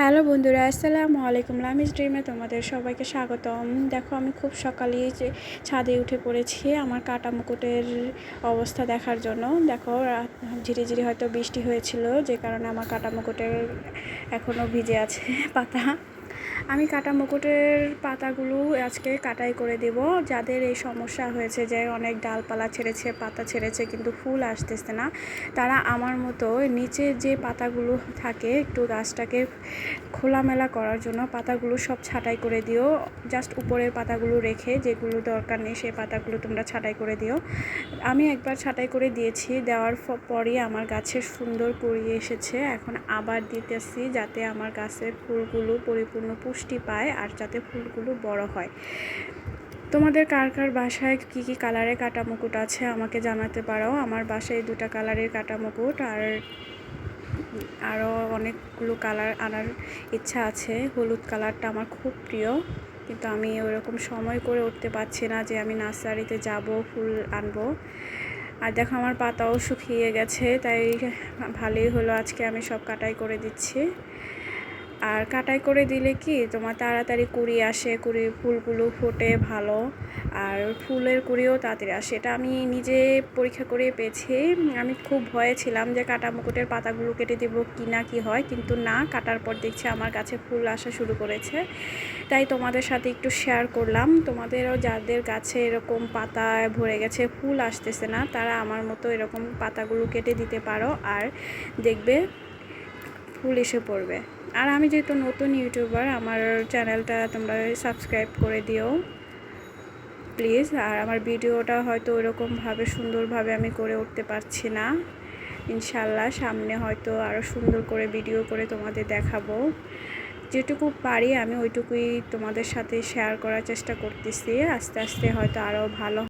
Hello বন্ধুরা, আসসালামু আলাইকুম। লামিজ ড্রিমে তোমাদের সবাইকে স্বাগতম। দেখো, আমি খুব সকালে যে ছাদে উঠে পড়েছি আমার কাটা মুকুটের অবস্থা দেখার জন্য। দেখো, রাত ঝিরিঝিরি হয়তো বৃষ্টি হয়েছিল, যে কারণে আমার কাটা মুকুটের এখনও ভিজে আছে পাতা। আমি কাটা মুকুটের পাতাগুলো আজকে কাটাই করে দেব। যাদের এই সমস্যা হয়েছে যে অনেক ডালপালা ছেড়েছে, পাতা ছেড়েছে কিন্তু ফুল আসতেছে না, তারা আমার মতো নিচে যে পাতাগুলো থাকে একটু গাছটাকে খোলামেলা করার জন্য পাতাগুলো সব ছাঁটাই করে দিও। জাস্ট উপরের পাতাগুলো রেখে যেগুলো দরকার নেই সেই পাতাগুলো তোমরা ছাঁটাই করে দিও। আমি একবার ছাঁটাই করে দিয়েছি, দেওয়ার পরই আমার গাছে সুন্দর কুড়িয়ে এসেছে। এখন আবার দিতেছি যাতে আমার গাছের ফুলগুলো পরিপূর্ণ পুষ্টি পায় আর যাতে ফুলগুলো বড় হয়। তোমাদের কার কার বাসায় কী কী কালারের কাটা মুকুট আছে আমাকে জানাতে পারো। আমার বাসায় দুটা কালারের কাটা মুকুট আর আরও অনেকগুলো কালার আনার ইচ্ছা আছে। হলুদ কালারটা আমার খুব প্রিয়। কিন্তু আমি ওরকম সময় করে উঠতে পারছি না যে আমি নার্সারিতে যাব, ফুল আনব। আর দেখো আমার পাতাও শুকিয়ে গেছে, তাই ভালোই হলো আজকে আমি সব কাটাই করে দিচ্ছি। আর কাটাই করে দিলে কি তোমার তাড়াতাড়ি কুড়ি আসে, কুড়ি ফুলগুলো ফোটে ভালো। আর ফুলের কুড়িও তাড়াতাড়ি আসে। এটা আমি নিজে পরীক্ষা করে পেয়েছি। আমি খুব ভয়ে ছিলাম যে কাটা মুকুটের পাতাগুলো কেটে দেবো কি না কি হয়, কিন্তু না, কাটার পর দেখছি আমার কাছে ফুল আসা শুরু করেছে। তাই তোমাদের সাথে একটু শেয়ার করলাম। তোমাদেরও যাদের গাছে এরকম পাতা ভরে গেছে, ফুল আসতেছে না, তারা আমার মতো এরকম পাতাগুলো কেটে দিতে পারো। আর দেখবে ফুল এসে পড়বে। আর আমি যেহেতু নতুন ইউটিউবার, আমার চ্যানেলটা তোমরা সাবস্ক্রাইব করে দিও, প্লিজ। আর আমার ভিডিওটা হয়তো ওরকমভাবে সুন্দরভাবে আমি করে উঠতে পারছি না। ইনশাল্লাহ সামনে হয়তো আরও সুন্দর করে ভিডিও করে তোমাদের দেখাবো। যেটুকু পারি আমি ওইটুকুই তোমাদের সাথে শেয়ার করার চেষ্টা করতেছি। আস্তে আস্তে হয়তো আরও ভালো